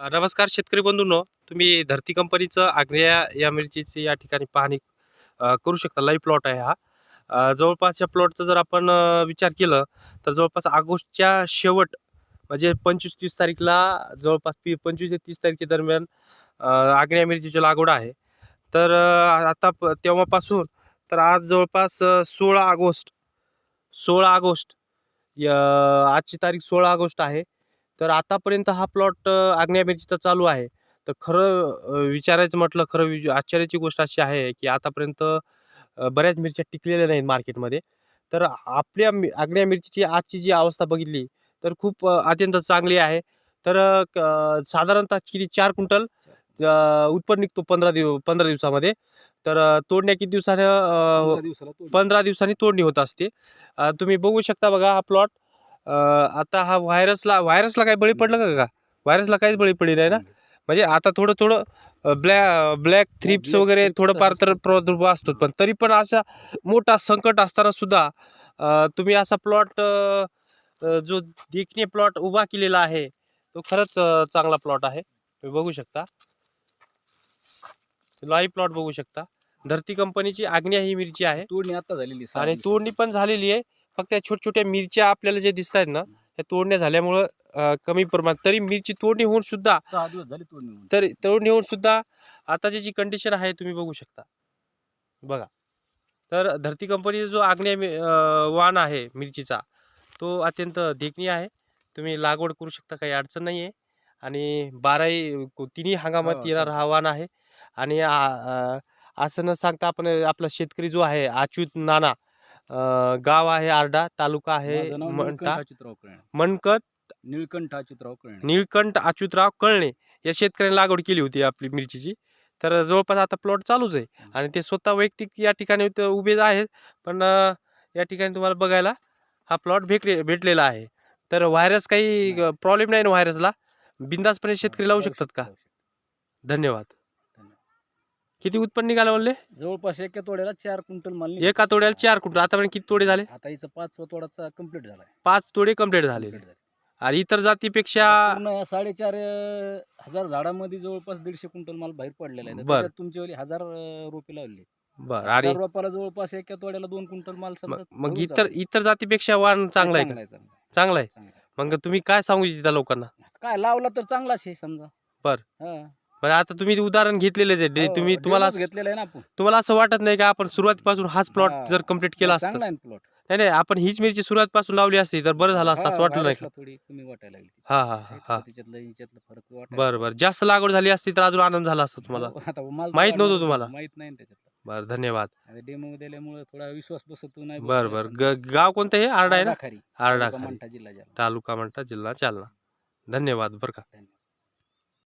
नमस्कार शेतकरी बंधूंनो. तुम्ही धरती कंपनीचं आग्नेया या मिरचीची या ठिकाणी पाहणी करू शकता. लाईव्ह प्लॉट आहे हा. जवळपास या प्लॉटचा जर आपण विचार केलं तर जवळपास ऑगस्टच्या शेवट म्हणजे पंचवीस तीस तारीखला जवळपास पी पंचवीस ते तीस तारखे दरम्यान आग्नेया मिरचीची लागवड आहे. तर आता प तेव्हापासून तर आज जवळपास सोळा ऑगस्ट सोळा ऑगस्ट आजची तारीख सोळा ऑगस्ट आहे. तर आतापर्यंत हा प्लॉट आग्नेय मिरचीचा चालू आहे. तर खरं विचारायचं म्हटलं खरं वि आश्चर्याची गोष्ट अशी आहे की आतापर्यंत बऱ्याच मिरच्या टिकलेल्या नाहीत मार्केटमध्ये. तर आपल्या मि आग्नेय मिरचीची आजची जी अवस्था बघितली तर खूप अत्यंत चांगली आहे. तर साधारणतः किती चार क्विंटल उत्पन्न निघतो पंधरा दिव पंधरा दिवसामध्ये. तर तोडण्या किती दिवसानं पंधरा दिवसांनी तोडणी होत असते. तुम्ही बघू शकता बघा हा प्लॉट. आता हा व्हायरसला व्हायरसला काही बळी पडलं का? का व्हायरसला काहीच बळी पडली नाही ना? म्हणजे आता थोडं थोडं ब्लॅ ब्लॅक थ्रिप्स वगैरे थोडंफार तर असतात. प्रादुर्भाव असतो पण तरी पण असा मोठा संकट असताना सुद्धा तुम्ही असा प्लॉट जो देखणे प्लॉट उभा केलेला आहे तो खरंच चांगला प्लॉट आहे. तुम्ही बघू शकता. लाईव्ह प्लॉट बघू शकता. धरती कंपनीची आग्नेय ही मिरची आहे. तोडणी आता झालेली आणि. तोडणी पण झालेली आहे. फक्त या छोट्या छोट्या मिरच्या आपल्याला जे दिसत आहेत ना त्या तोडण्या झाल्यामुळं कमी प्रमाणात. तरी मिरची तोडणी होऊन सुद्धा सहा दिवस झाले तोडणी होऊन. तर तोडणी होऊन सुद्धा आताची जी कंडिशन आहे तुम्ही बघू शकता. बघा. तर धरती कंपनीचा जो आग्नेय मि- अ, वाण आहे मिरचीचा तो अत्यंत देखणीय आहे. तुम्ही लागवड करू शकता काही अडचण नाही आहे आणि बाराही को- तिन्ही हंगामात हो, येणार चालतं. हा वाण आहे. आणि आ- अ, असं न सांगता आपण आपला शेतकरी जो आहे अच्युत नाना अ, गाव आहे आरडा तालुका आहे माझं नाव मंठा निळकंठ अच्युतराव कळणे. मनकट निळकंठ अच्युतराव कळणे. निळकंठ अच्युतराव कळणे या शेतकऱ्यांनी लागवड केली होती आपली मिरचीची. तर जवळपास आता प्लॉट चालूच आहे. आणि ते स्वतः वैयक्तिक या ठिकाणी ते उभे आहेत. पण अं, या ठिकाणी तुम्हाला बघायला हा प्लॉट भेटले भेटलेला आहे. तर व्हायरस काही नाही. प्रॉब्लेम नाही ना व्हायरसला बिंदासपणे शेतकरी लावू शकतात का? धन्यवाद. किती उत्पन्न निघालं म्हणले जवळपास एका तोड्याला चार क्विंटल माल निघतो. एका तोड्याला चार कुठं आतापर्यंत किती तोडे झाले आता हिचा पाचवा तोडाचा कंप्लीट झालाय पाच तोडे कंप्लीट झाले Complete झाले. आणि इतर जातीपेक्षा आता पूर्ण या साडेचार अं, हजार झाडामध्ये जवळपास दीडशे क्विंटल माल बाहेर पडलेला आहे बरं. त्याच्यात तुमच्यावाली हजार अं, रोपे लावली बर आणि हजार रोपाला जवळपास एका तोड्याला दोन क्विंटल माल समजा मग- धरून इतर. इतर जातीपेक्षा वाण चांगला आहे का आहे, चांगला आहे. चांगला आहे चांगला आहे. मग तुम्ही काय सांगू इच्छिता लोकांना काय लावला तर चांगलाच आहे समजा बरं. हा. म्हणजे आता तुम्ही उदाहरण घेतलेलेच आहे डे- हो, तुम्ही तुम्हाला घेतलेला आहे ना आपण. तुम्हाला असं वाटत नाही का आपण सुरुवातीपासून हाच प्लॉट हा. जर कंप्लीट केला असता? चांगला आहे नाही नाही आपण हीच मिरची सुरुवातीपासून लावली असती तर बरं झालं असतं असं वाटलं नाही का? थोडी कमी वाटायला लागली हा, हा, हा, हा. त्याच्यातलं हिच्यातलं फरक वाटायला बरं बरं. जास्त लागवड झाली असती तर अजून आनंद झाला असता तुम्हाला? हो, आता माल तर माहीत नव्हतं तुम्हाला? माहीत नाही ना त्याच्यातलं. बरं धन्यवाद. डेमो दिल्यामुळे थोडा विश्वास बसतो नाही बरं बरं. ग- गाव कोणतं हे? आरडा आहे ना? खारी आरडा मंठा जिल्हा तालुका म्हणता जिल्हा जालना. धन्यवाद बरं का. धन्यवाद.